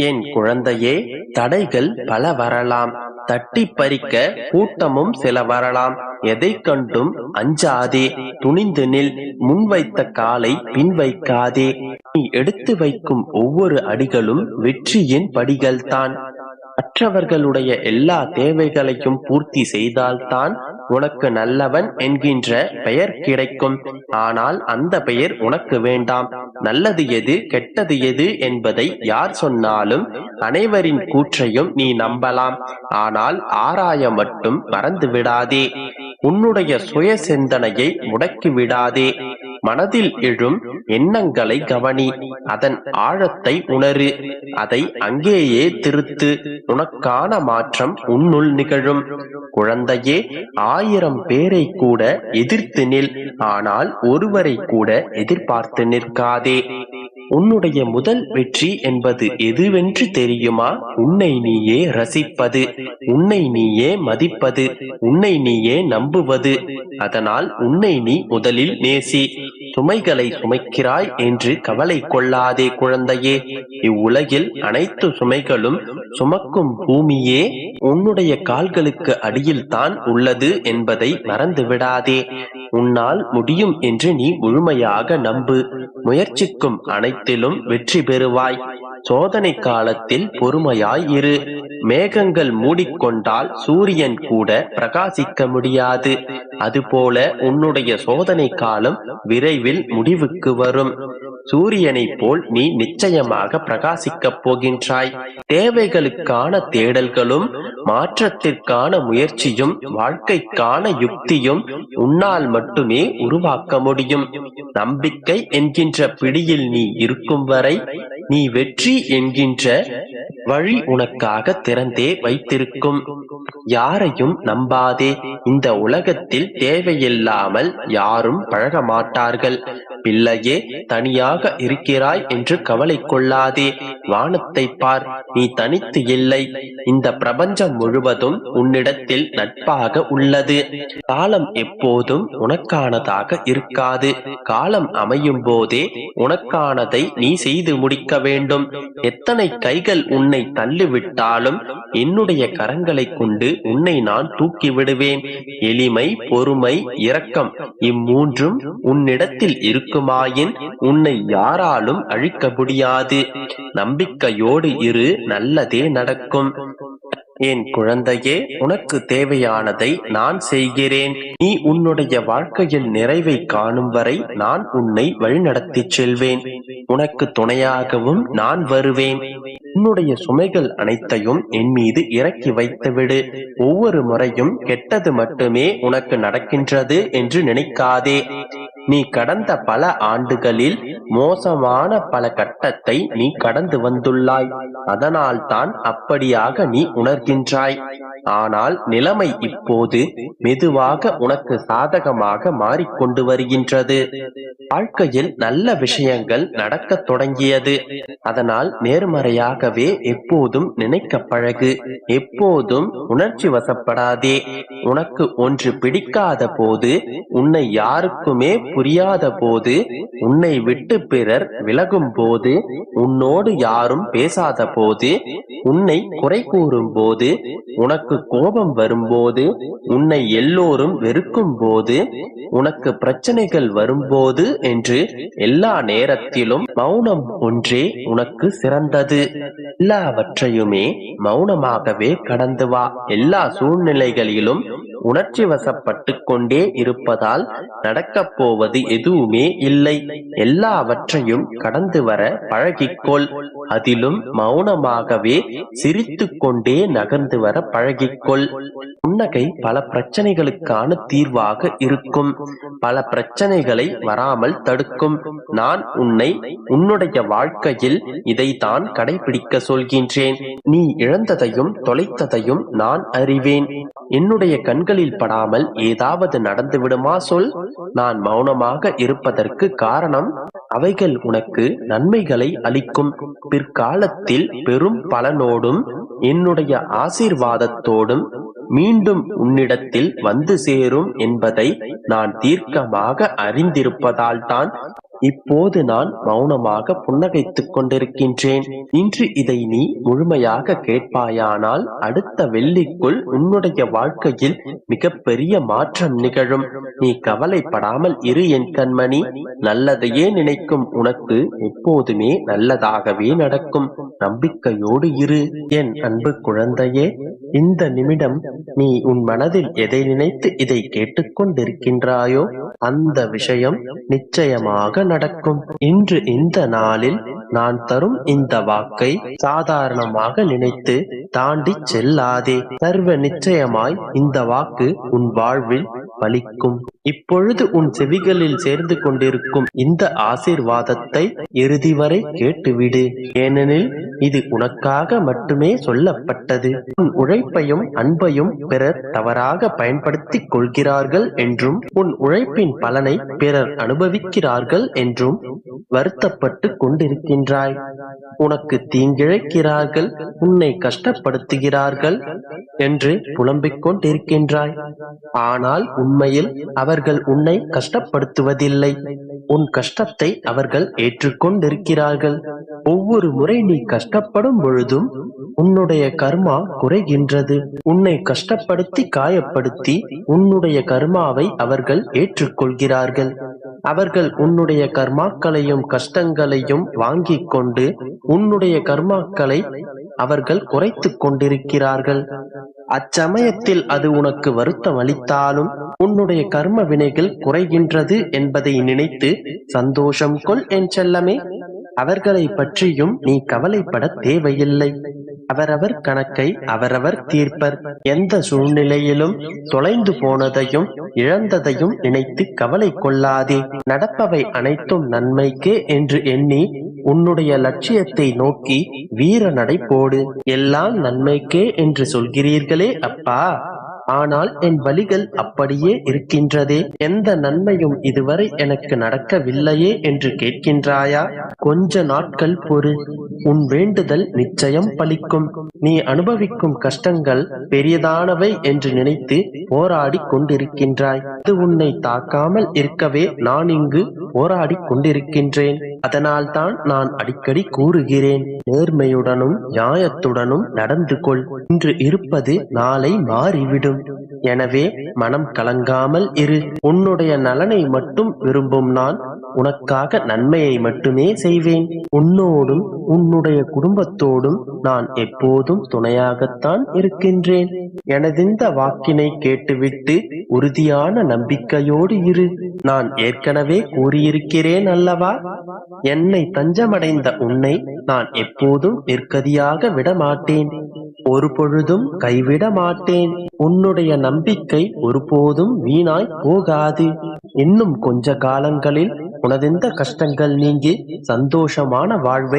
என் குழந்தையே தடைகள் பல வரலாம். தட்டி பறிக்க கூட்டமும் சில வரலாம். எதை கண்டும் அஞ்சாதே. துணிந்து நில். முன்வைத்த காலை பின் வைக்காதே நீ எடுத்து வைக்கும் ஒவ்வொரு அடிகளும் வெற்றியின் படிகள்தான். மற்றவர்களுடைய எல்லா தேவைகளையும் பூர்த்தி செய்தால்தான் உனக்கு நல்லவன் என்கின்ற பெயர் கிடைக்கும். ஆனால் அந்த பெயர் உனக்கு வேண்டாம். நல்லது எது கெட்டது எது என்பதை யார் சொன்னாலும் அனைவரின் கூற்றையும் நீ நம்பலாம். ஆனால் ஆராய மட்டும் மறந்து விடாதே. உன்னுடைய சுய சிந்தனையை முடக்கி விடாதே. மனதில் எழும் எண்ணங்களை கவனி அதன் ஆழத்தை உணரு அதை அங்கேயே திருத்து உனக்கான மாற்றம் உன்னுள் நிகழும். குழந்தையே ஆயிரம் பேரை கூட எதிர்த்து நில் ஆனால் ஒருவரை கூட எதிர்பார்த்து நிற்காதே. உன்னுடைய முதல் வெற்றி என்பது எதுவென்று தெரியுமா? உன்னை நீயே ரசிப்பது உன்னை நீயே மதிப்பது உன்னை நீயே நம்புவது. அதனால் உன்னை நீ முதலில் நேசி. சுமைகளை சுமைக்கிறாய் என்று கவலை கொள்ளாதே குழந்தையே. இவ்வுலகில் அனைத்து சுமைகளும் சுமக்கும் பூமியே உன்னுடைய கால்களுக்கு அடியில் தான் உள்ளது என்பதை மறந்து விடாதே உன்னால் முடியும் என்று நீ முழுமையாக நம்பு. முயற்சிக்கும் அனைத்திலும் வெற்றி பெறுவாய். சோதனை காலத்தில் பொறுமையாய் இரு. மேகங்கள் மூடிக்கொண்டால் சூரியன் கூட பிரகாசிக்க முடியாது. அதுபோல உன்னுடைய சோதனை காலம் விரைவில் முடிவுக்கு வரும். சூரியனைப் போல் நீ நிச்சயமாக பிரகாசிக்கப் போகின்றாய். தேவைகளுக்கான தேடல்களும் மாற்றத்திற்கான முயற்சியும் வாழ்க்கைக்கான யுக்தியும் உன்னால் மட்டுமே உருவாக்க முடியும். நம்பிக்கை என்கின்ற பிடியில் நீ இருக்கும் வரை நீ வெற்றி என்கின்ற வழி உனக்காக திறந்தே வைத்திருக்கும். யாரையும் நம்பாதே. இந்த உலகத்தில் தேவையில்லாமல் யாரும் பழக மாட்டார்கள் பிள்ளையே தனியாக இருக்கிறாய் என்று கவலை கொள்ளாதே. வானத்தை பார் நீ தனித்து இல்லை. இந்த பிரபஞ்சம் முழுவதும் உன்னிடத்தில் நட்பாக உள்ளது. காலம் எப்போதும் உனக்கானதாக இருக்காது. காலம் அமையும் போதே உனக்கானதை நீ செய்து முடிக்க வேண்டும். எத்தனை கைகள் உன்னை தள்ளிவிட்டாலும் என்னுடைய கரங்களை கொண்டு உன்னை நான் தூக்கி விடுவேன் எளிமை பொறுமை இரக்கம் இம்மூன்றும் உன்னிடத்தில் இருக்குமாயின் உன்னை யாராலும் அழிக்க முடியாது. நம்பிக்கையோடு இரு நல்லதே நடக்கும். என் குழந்தையே உனக்கு தேவையானதை நான் செய்கிறேன். நீ உன்னுடைய வாழ்க்கையில் நிறைவை காணும் வரை நான் உன்னை வழிநடத்திச் செல்வேன். உனக்கு துணையாகவும் நான் வருவேன். உன்னுடைய சுமைகள் அனைத்தையும் என் மீது இறக்கி வைத்துவிடு. ஒவ்வொரு முறையும் கெட்டது மட்டுமே உனக்கு நடக்கின்றது என்று நினைக்காதே. நீ கடந்த பல ஆண்டுகளில் மோசமான பல கட்டத்தை நீ கடந்து வந்துள்ளாய். அதனால் தான் அப்படியாக நீ உணர்கின்றாய். ஆனால் நிலைமை இப்போது மெதுவாக உனக்கு சாதகமாக மாறிக்கொண்டு வருகின்றது. வாழ்க்கையில் நல்ல விஷயங்கள் நடக்கத் தொடங்கியது. அதனால் நேர்மறையாகவே எப்போதும் நினைக்க பழகு. எப்போதும் உணர்ச்சி வசப்படாதே. உனக்கு ஒன்று பிடிக்காத போது உன்னை யாருக்குமே புரியாத போது உன்னை விட்டு பிறர் விலகும் போது உன்னோடு யாரும் பேசாத போது உன்னை குறை கூறும் போது உனக்கு கோபம் வரும்போது உன்னை எல்லோரும் வெறுக்கும் போது உனக்கு பிரச்சனைகள் வரும்போது என்று எல்லா நேரத்திலும் மௌனம் ஒன்றே உனக்கு சிறந்தது. எல்லாவற்றையுமே மௌனமாகவே கடந்து வா. எல்லா சூழ்நிலைகளிலும் உணர்ச்சி வசப்பட்டு கொண்டே இருப்பதால் நடக்கப் போவது எதுவுமே இல்லை. எல்லாவற்றையும் கடந்து வர பழகிக்கொள். அதிலும் மௌனமாகவே சிரித்து கொண்டே நகர்ந்து வர பழகிக்கொள். புன்னகை பல பிரச்சனைகளுக்கான தீர்வாக இருக்கும். பல பிரச்சனைகளை வராமல் தடுக்கும். நான் உன்னை உன்னுடைய வாழ்க்கையில் இதைத்தான் கடைபிடிக்க சொல்கின்றேன். நீ இழந்ததையும் தொலைத்ததையும் நான் அறிவேன். என்னுடைய கண்கள் கண்களில் படாமல் ஏதாவது நடந்து விடுமா சொல்? நான் மௌனமாக இருப்பதற்கு காரணம் அவைகள் உனக்கு நன்மைகளை அளிக்கும். பிற்காலத்தில் பெரும் பலனோடும் என்னுடைய ஆசீர்வாதத்தோடும் மீண்டும் உன்னிடத்தில் வந்து சேரும் என்பதை நான் தீர்க்கமாக அறிந்திருப்பதால் தான் இப்போது நான் மௌனமாக புன்னகைத்துக் கொண்டிருக்கின்றேன். இன்று இதை நீ முழுமையாக கேட்பாயானால் அடுத்த வெள்ளிக்குள் உன்னுடைய வாழ்க்கையில் மிகப்பெரிய மாற்றம் நிகழும். நீ கவலைப்படாமல் இரு என் கண்மணி. நல்லதையே நினைக்கும் உனக்கு எப்போதுமே நல்லதாகவே நடக்கும். நம்பிக்கையோடு இரு என் அன்பு குழந்தையே. இந்த நிமிடம் நீ உன் மனதில் எதை நினைத்து இதை கேட்டுக்கொண்டிருக்கின்றாயோ அந்த விஷயம் நிச்சயமாக நடக்கும். இன்று இந்த நாளில் நான் தரும் இந்த வாக்கை சாதாரணமாக நினைத்து தாண்டி செல்லாதே. சர்வ நிச்சயமாய் இந்த வாக்கு உன் வாழ்வில் பலிக்கும். இப்பொழுது உன் செவிகளில் சேர்ந்து கொண்டிருக்கும் இந்த ஆசீர்வாதத்தை இறுதி வரை கேட்டுவிடு. ஏனெனில் இது உனக்காக மட்டுமே சொல்லப்பட்டது. உன் உழைப்பையும் அன்பையும் பிறர் தவறாக பயன்படுத்திக் கொள்கிறார்கள் என்றும் உன் உழைப்பின் பலனை பிறர் அனுபவிக்கிறார்கள் என்றும் வருத்தப்பட்டு கொண்டிருக்கின்றாய். உனக்கு தீங்கிழைக்கிறார்கள் உன்னை கஷ்டப்படுத்துகிறார்கள் என்று புலம்பிக் கொண்டிருக்கின்றாய். ஆனால் உண்மையில் அவர்கள் உன்னை கஷ்டப்படுத்துவதில்லை. உன் கஷ்டத்தை அவர்கள் ஏற்றுக்கொண்டிருக்கிறார்கள். ஒவ்வொரு முறை நீ கஷ்டப்படும் பொழுதும் உன்னுடைய கர்மா குறைகின்றது. உன்னை கஷ்டப்படுத்தி காயப்படுத்தி உன்னுடைய கர்மாவை அவர்கள் ஏற்றுக்கொள்கிறார்கள். அவர்கள் உன்னுடைய கர்மாக்களையும் கஷ்டங்களையும் வாங்கிக் கொண்டு உன்னுடைய கர்மாக்களை அவர்கள் குறைத்துக் கொண்டிருக்கிறார்கள். அச்சமயத்தில் அது உனக்கு வருத்தம் அளித்தாலும் உன்னுடைய கர்ம வினைகள் குறைகின்றது என்பதை நினைத்து சந்தோஷம் கொள் என் செல்லமே. அவர்களை பற்றியும் நீ கவலைப்பட தேவையில்லை. அவரவர் கணக்கை அவரவர் தீர்ப்பர். எந்த சூழ்நிலையிலும் தொலைந்து போனதையும் இழந்ததையும் நினைத்து கவலை கொள்ளாதே. நடப்பவை அனைத்தும் நன்மைக்கே என்று எண்ணி உன்னுடைய லட்சியத்தை நோக்கி வீர நடை போடு. எல்லாம் நன்மைக்கே என்று சொல்கிறீர்களே அப்பா. ஆனால் என் வழிகள் அப்படியே இருக்கின்றதே. எந்த நன்மையும் இதுவரை எனக்கு நடக்கவில்லையே என்று கேட்கின்றாயா? கொஞ்ச நாட்கள் பொறு. உன் வேண்டுதல் நிச்சயம் பலிக்கும். நீ அனுபவிக்கும் கஷ்டங்கள் பெரியதானவை என்று நினைத்து போராடி கொண்டிருக்கின்றாய். அது உன்னை தாக்காமல் இருக்கவே நான் இங்கு போராடி கொண்டிருக்கின்றேன். அதனால்தான் நான் அடிக்கடி கூறுகிறேன். நேர்மையுடனும் நியாயத்துடனும் நடந்து கொள். இன்று இருப்பது நாளை மாறிவிடும். எனவே மனம் கலங்காமல் இரு. உன்னுடைய நலனை மட்டும் விரும்பும் நான் உனக்காக நன்மையை மட்டுமே செய்வேன். உன்னோடும் உன்னுடைய குடும்பத்தோடும் நான் எப்போதும் துணையாகத்தான் இருக்கின்றேன். எனதிந்த வாக்கினை கேட்டுவிட்டு உறுதியான நம்பிக்கையோடு இரு. நான் ஏற்கனவே கூறியிருக்கிறேன் அல்லவா? என்னை தஞ்சமடைந்த உன்னை நான் எப்போதும் நிற்கதியாக விட மாட்டேன் ஒரு பொழுதும் கைவிட மாட்டேன். உன்னுடைய நம்பிக்கை ஒருபோதும் வீணாய் போகாது. இன்னும் கொஞ்ச காலங்களில் உனதெந்த கஷ்டங்கள் நீங்கி சந்தோஷமான வாழ்வை